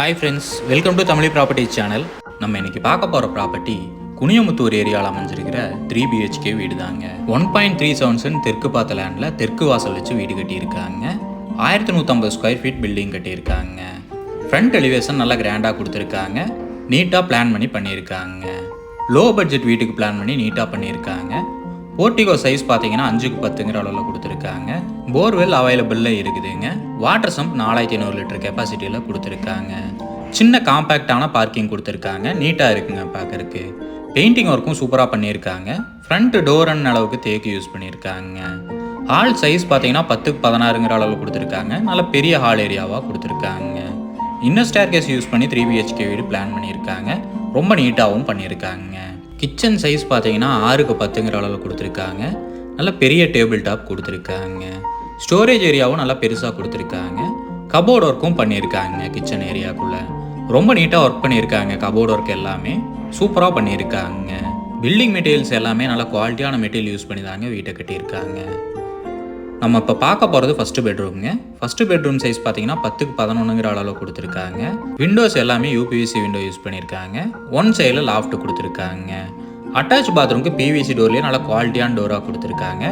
Hi friends welcome to Tamil property channel நம்ம இன்னைக்கு பார்க்க போகிற ப்ராப்பர்ட்டி குனியமுத்தூர் ஏரியாவில் அமைஞ்சிருக்கிற த்ரீ பிஹெச்கே வீடு தாங்க ஒன் பாயிண்ட் த்ரீ செவன்ஸ்னு தெற்கு பார்த்த லேண்டில் தெற்கு வாசல் வச்சு வீடு கட்டியிருக்காங்க. ஆயிரத்தி நூற்றம்பது ஸ்கொயர் ஃபீட் பில்டிங் கட்டியிருக்காங்க. ஃப்ரண்ட் எலிவேஷன் நல்லா கிராண்டாக கொடுத்துருக்காங்க. நீட்டாக பிளான் பண்ணி பண்ணியிருக்காங்க. லோ பட்ஜெட் வீட்டுக்கு பிளான் பண்ணி நீட்டாக பண்ணியிருக்காங்க. போர்ட்டிகோ சைஸ் பார்த்தீங்கன்னா அஞ்சுக்கு பத்துங்கிற அளவில் கொடுத்துருக்காங்க. போர்வெல் அவைலபிளில் இருக்குதுங்க. வாட்டர் சம்ப் நாலாயிரத்தி ஐநூறு லிட்டர் கெப்பாசிட்டியில் கொடுத்துருக்காங்க. சின்ன காம்பேக்டான பார்க்கிங் கொடுத்துருக்காங்க. நீட்டாக இருக்குங்க பார்க்கறக்கு பெயிண்டிங் ஒர்க்கும் சூப்பராக பண்ணியிருக்காங்க. ஃப்ரண்ட் டோரன் அளவுக்கு தேக்கு யூஸ் பண்ணியிருக்காங்க. ஹால் சைஸ் பார்த்தீங்கன்னா பத்துக்கு பதினாறுங்கிற அளவில் கொடுத்துருக்காங்க. நல்ல பெரிய ஹால் ஏரியாவாக கொடுத்துருக்காங்க. இன்னும் ஸ்டேர் கேஸ் யூஸ் பண்ணி த்ரீ பிஹெச்கே வீடு பிளான் பண்ணியிருக்காங்க. ரொம்ப நீட்டாகவும் பண்ணியிருக்காங்க. கிச்சன் சைஸ் பார்த்தீங்கன்னா ஆறுக்கு பத்துங்கிற அளவில் கொடுத்துருக்காங்க. நல்ல பெரிய டேபிள் டாப் கொடுத்துருக்காங்க. ஸ்டோரேஜ் ஏரியாவும் நல்லா பெருசாக கொடுத்துருக்காங்க. கபோர்ட் ஒர்க்கும் பண்ணியிருக்காங்க கிச்சன் ஏரியாக்குள்ளே ரொம்ப நீட்டாக ஒர்க் பண்ணியிருக்காங்க கபோர்ட் ஒர்க் எல்லாமே. சூப்பராக பண்ணியிருக்காங்க. பில்டிங் மெட்டீரியல்ஸ் எல்லாமே நல்ல குவாலிட்டியான மெட்டீரியல் யூஸ் பண்ணி தாங்க வீட்டை கட்டியிருக்காங்க. நம்ம இப்போ பார்க்க போகிறது ஃபஸ்ட்டு பெட்ரூம்ங்க ஃபஸ்ட்டு பெட்ரூம் சைஸ் பார்த்தீங்கன்னா பத்துக்கு பதினொன்றுங்கிற அளவில் கொடுத்துருக்காங்க. விண்டோஸ் எல்லாமே யூபிவிசி விண்டோ யூஸ் பண்ணியிருக்காங்க ஒன் சைடில் லாஃப்ட் கொடுத்துருக்காங்க. அட்டாச் பாத்ரூம்க்கு பிவிசி டோர்லேயே நல்லா குவாலிட்டியான டோராக கொடுத்துருக்காங்க.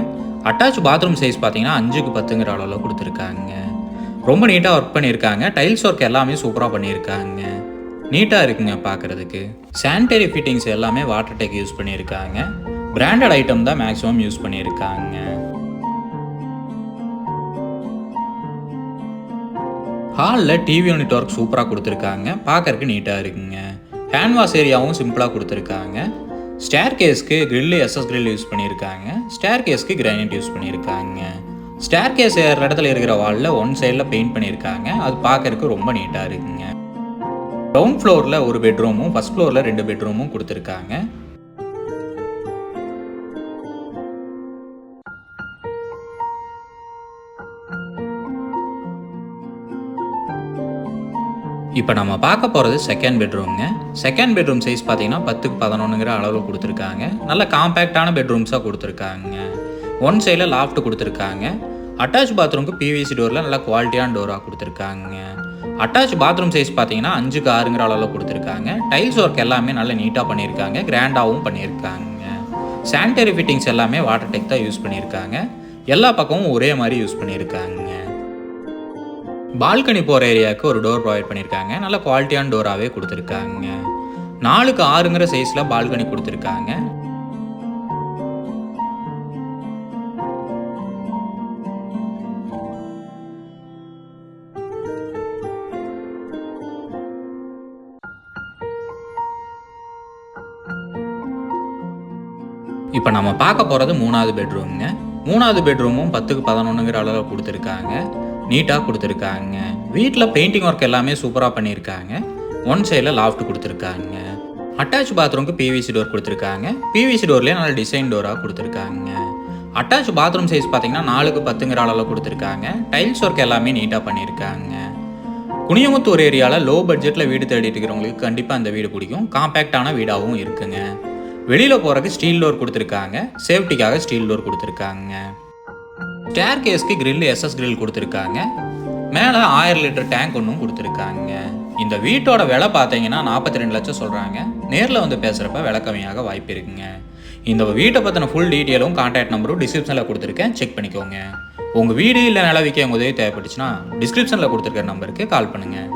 அட்டாச் பாத்ரூம் சைஸ் பார்த்தீங்கன்னா அஞ்சுக்கு பத்துங்கிற அளவில் கொடுத்துருக்காங்க. ரொம்ப நீட்டாக ஒர்க் பண்ணியிருக்காங்க டைல்ஸ் ஒர்க் எல்லாமே சூப்பராக பண்ணியிருக்காங்க நீட்டாக இருக்குங்க பார்க்குறதுக்கு சானிடரி ஃபிட்டிங்ஸ் எல்லாமே வாட்டர் டேக் யூஸ் பண்ணியிருக்காங்க பிராண்டட் ஐட்டம் தான் மேக்ஸிமம் யூஸ் பண்ணியிருக்காங்க ஹாலில் டிவி யூனிட் ஒர்க் சூப்பராக கொடுத்துருக்காங்க. பார்க்கறக்கு நீட்டாக இருக்குங்க. ஹேண்ட் வாஷ் ஏரியாவும் சிம்பிளாக கொடுத்துருக்காங்க. ஸ்டேர் கேஸ்க்கு கிரில் எஸ்எஸ் கிரில் யூஸ் பண்ணியிருக்காங்க. ஸ்டேர் கேஸ்க்கு கிரானைட் யூஸ் பண்ணியிருக்காங்க. ஸ்டேர் கேஸ் ஏற இடத்துல இருக்கிற வாலில் ஒன் சைடில் பெயிண்ட் பண்ணியிருக்காங்க. அது பார்க்கறக்கு ரொம்ப நீட்டாக இருக்குங்க. கிரவுண்ட் ஃப்ளோரில் ஒரு பெட்ரூமும் ஃபஸ்ட் ஃப்ளோரில் ரெண்டு பெட்ரூமும் கொடுத்துருக்காங்க. இப்போ நம்ம பார்க்க போகிறது செகண்ட் பெட்ரூம்ங்க செகண்ட் பெட்ரூம் சைஸ் பார்த்தீங்கன்னா பத்துக்கு பதினொன்றுங்கிற அளவில் கொடுத்துருக்காங்க. நல்ல காம்பேக்டான பெட்ரூம்ஸாக கொடுத்துருக்காங்க. ஒன் சைடில் லாஃப்ட் கொடுத்துருக்காங்க. அட்டாச் பாத்ரூம்க்கு பிவிசி டோரில் நல்ல குவாலிட்டியான டோராக கொடுத்துருக்காங்க. அட்டாச் பாத்ரூம் சைஸ் பார்த்தீங்கன்னா அஞ்சுக்கு ஆறுங்கிற அளவில் கொடுத்துருக்காங்க. டைல்ஸ் ஒர்க் எல்லாமே நல்ல நீட்டாக பண்ணியிருக்காங்க. கிராண்டாகவும் பண்ணியிருக்காங்க. சானிட்டரி ஃபிட்டிங்ஸ் எல்லாமே வாட்டர் டெக் தான் யூஸ் பண்ணியிருக்காங்க. எல்லா பக்கமும் ஒரே மாதிரி யூஸ் பண்ணியிருக்காங்க. பால்கனி போகிற ஏரியாவுக்கு ஒரு டோர் ப்ரொவைட் பண்ணியிருக்காங்க நல்ல குவாலிட்டியான டோராகவே கொடுத்துருக்காங்க. நாலுக்கு ஆறுங்கிற சைஸில் பால்கனி கொடுத்துருக்காங்க. இப்போ நம்ம பார்க்க போகிறது மூணாவது பெட்ரூம்ங்க மூணாவது பெட்ரூமும் பத்துக்கு பதினொன்றுங்கிற அளவில் கொடுத்துருக்காங்க. நீட்டாக கொடுத்துருக்காங்க. வீட்டில் பெயிண்டிங் ஒர்க் எல்லாமே சூப்பராக பண்ணியிருக்காங்க. ஒன் சைடில் லாஃப்ட் கொடுத்துருக்காங்க. அட்டாச் பாத்ரூம்க்கு பிவிசி டோர் கொடுத்துருக்காங்க. பிவிசி டோர்லேயே நல்ல டிசைன் டோராக கொடுத்துருக்காங்க. அட்டாச் பாத்ரூம் சைஸ் பார்த்தீங்கன்னா நாலுக்கு பத்துங்கிற அளவில் கொடுத்துருக்காங்க. டைல்ஸ் ஒர்க் எல்லாமே நீட்டாக பண்ணியிருக்காங்க. குனியமுத்தூர் ஏரியாவில் லோ பட்ஜெட்டில் வீடு தேடிட்டு இருக்கிறவங்களுக்கு கண்டிப்பாக அந்த வீடு பிடிக்கும். காம்பேக்டான வீடாகவும் இருக்குங்க. வெளியில் போகிறதுக்கு ஸ்டீல் டோர் கொடுத்துருக்காங்க. சேஃப்டிக்காக ஸ்டீல் டோர் கொடுத்துருக்காங்க. ஸ்டேர் கேஸ்க்கு கிரில் எஸ்எஸ் கிரில் கொடுத்துருக்காங்க. மேலே ஆயிரம் லிட்டர் டேங்க் ஒன்றும் கொடுத்துருக்காங்க. இந்த வீட்டோட விலை பார்த்தீங்கன்னா நாற்பத்தி ரெண்டு லட்சம் சொல்கிறாங்க நேரில் வந்து பேசுகிறப்ப விலை கம்மியாக வாய்ப்பு இருக்குங்க. இந்த வீட்டை பற்றின ஃபுல் டீட்டெயிலும் கான்டாக்ட் நம்பரும் டிஸ்கிரிப்ஷனில் கொடுத்துருக்கேன். செக் பண்ணிக்கோங்க. உங்கள் வீடு இல்லை நில விற்க உங்கள் உதவி தேவைப்பட்டுச்சுன்னா டிஸ்கிரிப்ஷனில் கொடுத்துருக்க நம்பருக்கு கால் பண்ணுங்கள்